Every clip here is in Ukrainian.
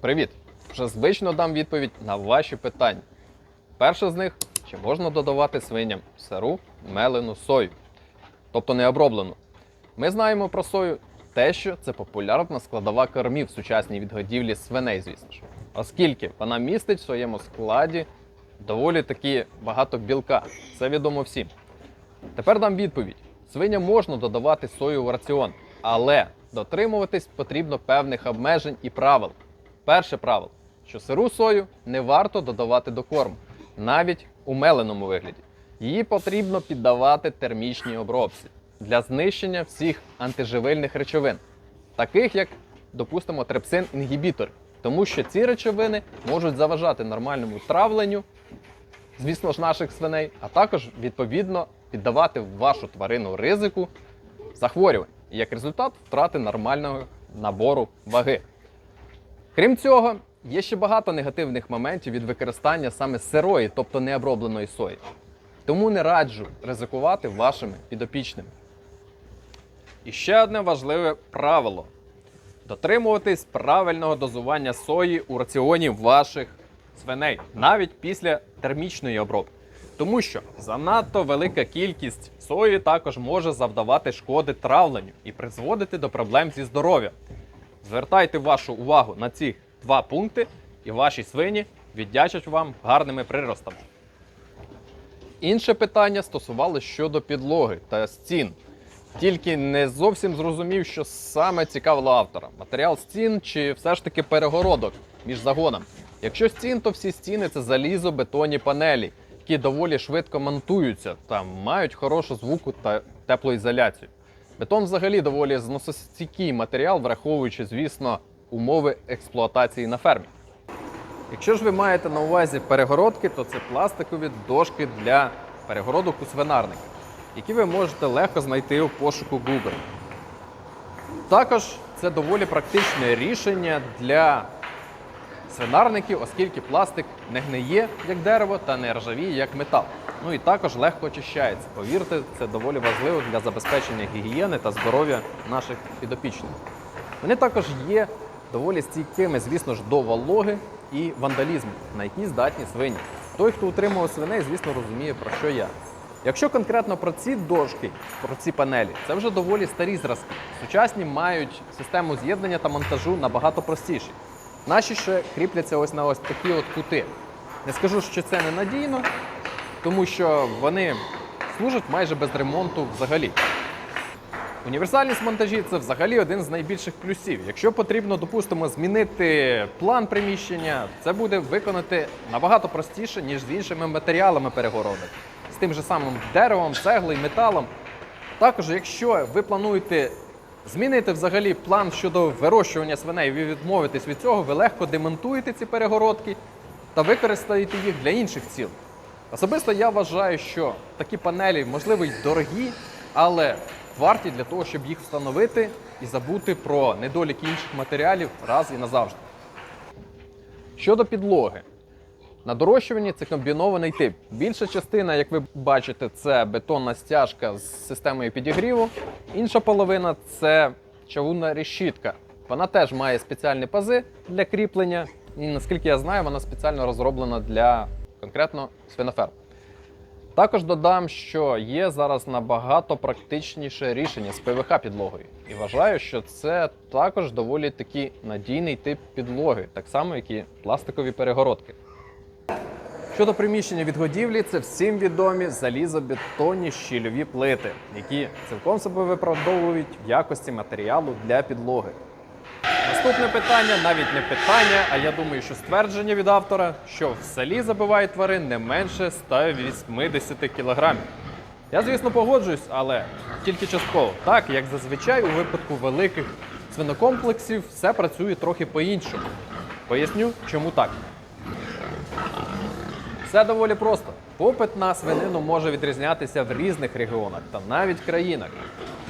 Привіт! Вже звично дам відповідь на ваші питання. Перше з них чи можна додавати свиням сиру мелену сою, тобто не оброблену. Ми знаємо про сою те, що це популярна складова кормів в сучасній відгодівлі свиней, звісно ж, оскільки вона містить в своєму складі доволі таки багато білка. Це відомо всім. Тепер дам відповідь: свиням можна додавати сою в раціон, але дотримуватись потрібно певних обмежень і правил. Перше правило, що сиру сою не варто додавати до корму, навіть у меленому вигляді. Її потрібно піддавати термічній обробці для знищення всіх антиживильних речовин, таких як, допустимо, трепсин-інгібітор, тому що ці речовини можуть заважати нормальному травленню, звісно ж, наших свиней, а також відповідно піддавати вашу тварину ризику захворювань і як результат втрати нормального набору ваги. Крім цього, є ще багато негативних моментів від використання саме сирої, тобто необробленої сої. Тому не раджу ризикувати вашими підопічними. І ще одне важливе правило: дотримуватись правильного дозування сої у раціоні ваших свиней, навіть після термічної обробки. Тому що занадто велика кількість сої також може завдавати шкоди травленню і призводити до проблем зі здоров'ям. Звертайте вашу увагу на ці два пункти, і ваші свині віддячать вам гарними приростами. Інше питання стосувалося щодо підлоги та стін. Тільки не зовсім зрозумів, що саме цікавило автора: матеріал стін чи все ж таки перегородок між загонами. Якщо стін, то всі стіни це залізобетонні панелі, які доволі швидко монтуються та мають хорошу звуку та теплоізоляцію. Бетон взагалі доволі зносостійкий матеріал, враховуючи, звісно, умови експлуатації на фермі. Якщо ж ви маєте на увазі перегородки, то це пластикові дошки для перегородок у свинарниках, які ви можете легко знайти у пошуку Google. Також це доволі практичне рішення для свинарників, оскільки пластик не гниє як дерево та не ржавіє як метал. Ну і також легко очищається. Повірте, це доволі важливо для забезпечення гігієни та здоров'я наших підопічних. Вони також є доволі стійкими, звісно ж, до вологи і вандалізму, на які здатні свині. Той, хто утримував свиней, звісно, розуміє, про що я. Якщо конкретно про ці дошки, про ці панелі, це вже доволі старі зразки. Сучасні мають систему з'єднання та монтажу набагато простіші. Наші ще кріпляться ось на ось такі от кути. Не скажу, що це ненадійно, тому що вони служать майже без ремонту взагалі. Універсальність монтажі це взагалі один з найбільших плюсів. Якщо потрібно, допустимо, змінити план приміщення, це буде виконати набагато простіше, ніж з іншими матеріалами перегородок, з тим же самим деревом, цеглою, металом. Також, якщо ви плануєте змінити взагалі план щодо вирощування свиней, ви відмовитесь від цього, ви легко демонтуєте ці перегородки та використаєте їх для інших цілей. Особисто я вважаю, що такі панелі, можливо, й дорогі, але варті для того, щоб їх встановити і забути про недоліки інших матеріалів раз і назавжди. Щодо підлоги. На дорощуванні це комбінований тип. Більша частина, як ви бачите, це бетонна стяжка з системою підігріву. Інша половина це чавунна решітка. Вона теж має спеціальні пази для кріплення. І наскільки я знаю, вона спеціально розроблена для конкретно свиноферм. Також додам, що є зараз набагато практичніше рішення з ПВХ підлогою. І вважаю, що це також доволі таки надійний тип підлоги, так само, як і пластикові перегородки. Щодо приміщення відгодівлі, це всім відомі залізобетонні щільові плити, які цілком себе виправдовують в якості матеріалу для підлоги. Наступне питання навіть не питання, а я думаю, що ствердження від автора, що в селі забивають тварин не менше 180 кілограмів. Я, звісно, погоджуюсь, але тільки частково. Так, як зазвичай у випадку великих свинокомплексів все працює трохи по-іншому. Поясню, чому так. Все доволі просто. Попит на свинину може відрізнятися в різних регіонах та навіть країнах.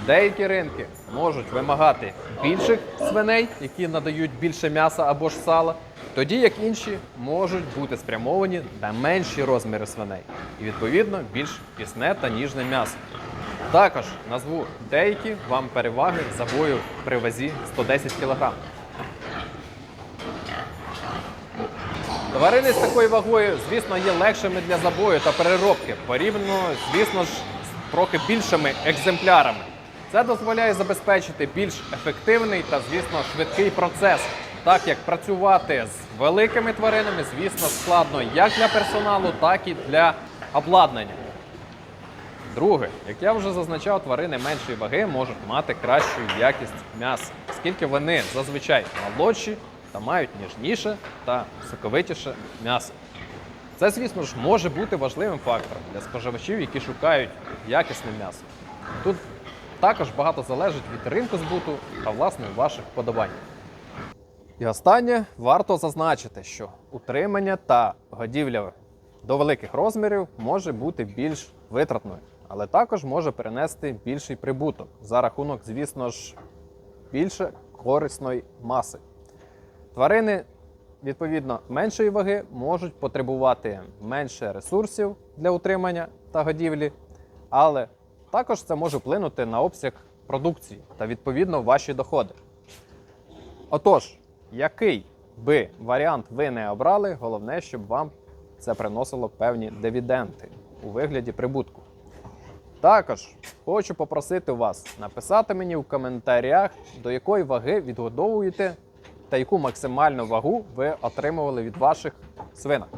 Деякі ринки можуть вимагати більших свиней, які надають більше м'яса або ж сала, тоді як інші можуть бути спрямовані на менші розміри свиней і відповідно більш пісне та ніжне м'ясо. Також назву деякі вам переваги за бою при вазі 110 кг. Тварини з такою вагою, звісно, є легшими для забою та переробки, порівняно, звісно ж, з трохи більшими екземплярами. Це дозволяє забезпечити більш ефективний та, звісно, швидкий процес, так як працювати з великими тваринами, звісно, складно як для персоналу, так і для обладнання. Друге, як я вже зазначав, тварини меншої ваги можуть мати кращу якість м'яса, оскільки вони зазвичай молодші та мають ніжніше та соковитіше м'ясо. Це, звісно ж, може бути важливим фактором для споживачів, які шукають якісне м'ясо. Тут також багато залежить від ринку збуту та власне ваших вподобань. І останнє варто зазначити, що утримання та годівля до великих розмірів може бути більш витратною, але також може принести більший прибуток за рахунок, звісно ж, більше корисної маси. Тварини, відповідно, меншої ваги можуть потребувати менше ресурсів для утримання та годівлі, але також це може вплинути на обсяг продукції та відповідно ваші доходи. Отож, який би варіант ви не обрали, головне, щоб вам це приносило певні дивіденди у вигляді прибутку. Також хочу попросити вас написати мені в коментарях, до якої ваги відгодовуєте та яку максимальну вагу ви отримували від ваших свинок.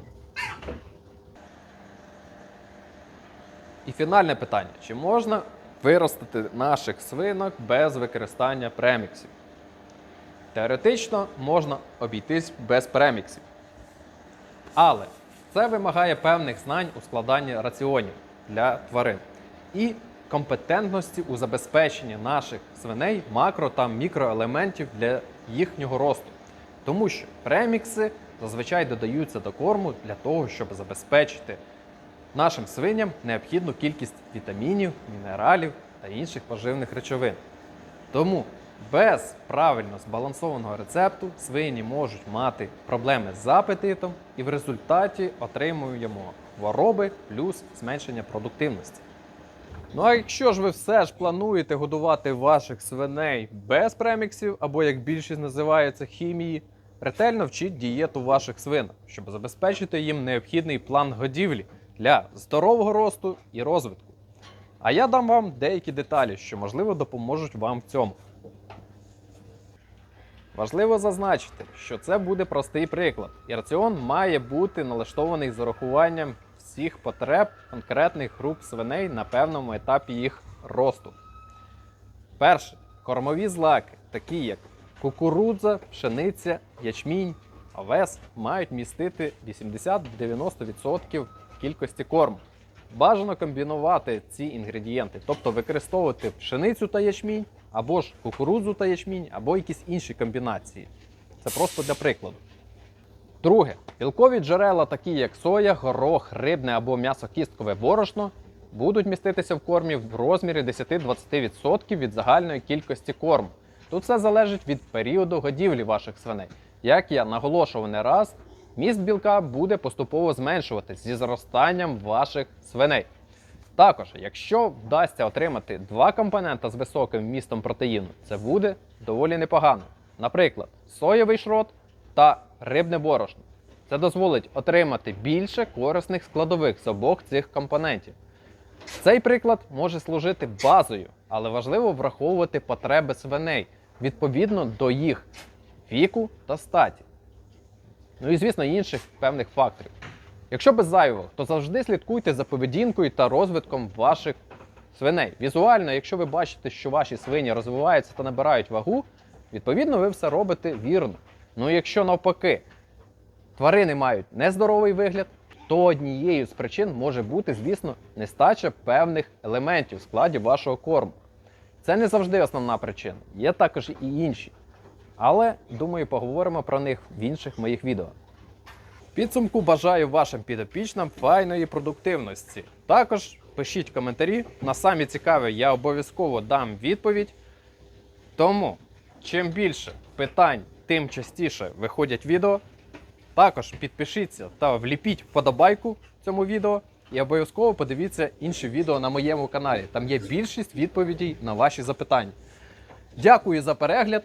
І фінальне питання: чи можна виростити наших свинок без використання преміксів? Теоретично можна обійтись без преміксів. Але це вимагає певних знань у складанні раціонів для тварин і компетентності у забезпеченні наших свиней макро та мікроелементів для їхнього росту. Тому що премікси зазвичай додаються до корму для того, щоб забезпечити нашим свиням необхідну кількість вітамінів, мінералів та інших поживних речовин. Тому без правильно збалансованого рецепту свині можуть мати проблеми з апетитом і в результаті отримуємо хвороби плюс зменшення продуктивності. Ну а якщо ж ви все ж плануєте годувати ваших свиней без преміксів, або як більшість називається хімії, ретельно вчіть дієту ваших свинок, щоб забезпечити їм необхідний план годівлі для здорового росту і розвитку. А я дам вам деякі деталі, що можливо допоможуть вам в цьому. Важливо зазначити, що це буде простий приклад, і раціон має бути налаштований з урахуванням всіх потреб конкретних груп свиней на певному етапі їх росту. Перше кормові злаки, такі як кукурудза, пшениця, ячмінь, овес, мають містити 80-90% кількості корму. Бажано комбінувати ці інгредієнти, тобто використовувати пшеницю та ячмінь, або ж кукурудзу та ячмінь, або якісь інші комбінації. Це просто для прикладу. Друге, білкові джерела, такі як соя, горох, рибне або м'ясокісткове борошно, будуть міститися в кормі в розмірі 10-20% від загальної кількості корму. Тут все залежить від періоду годівлі ваших свиней. Як я наголошував не раз, міст білка буде поступово зменшуватись зі зростанням ваших свиней. Також, якщо вдасться отримати два компонента з високим вмістом протеїну, це буде доволі непогано. Наприклад, соєвий шрот та рибне борошно. Це дозволить отримати більше корисних складових з обох цих компонентів. Цей приклад може служити базою, але важливо враховувати потреби свиней відповідно до їх віку та статі. Ну і, звісно, інших певних факторів. Якщо без зайвого, то завжди слідкуйте за поведінкою та розвитком ваших свиней. Візуально, якщо ви бачите, що ваші свині розвиваються та набирають вагу, відповідно, ви все робите вірно. Ну якщо навпаки тварини мають нездоровий вигляд, то однією з причин може бути, звісно, нестача певних елементів в складі вашого корму. Це не завжди основна причина, є також і інші. Але думаю, поговоримо про них в інших моїх відео. Підсумку бажаю вашим підопічнам файної продуктивності. Також пишіть коментарі. На самі цікаві я обов'язково дам відповідь. Тому, чим більше питань, тим частіше виходять відео. Також підпишіться та вліпіть вподобайку цьому відео. І обов'язково подивіться інші відео на моєму каналі. Там є більшість відповідей на ваші запитання. Дякую за перегляд.